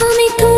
আমি তোমার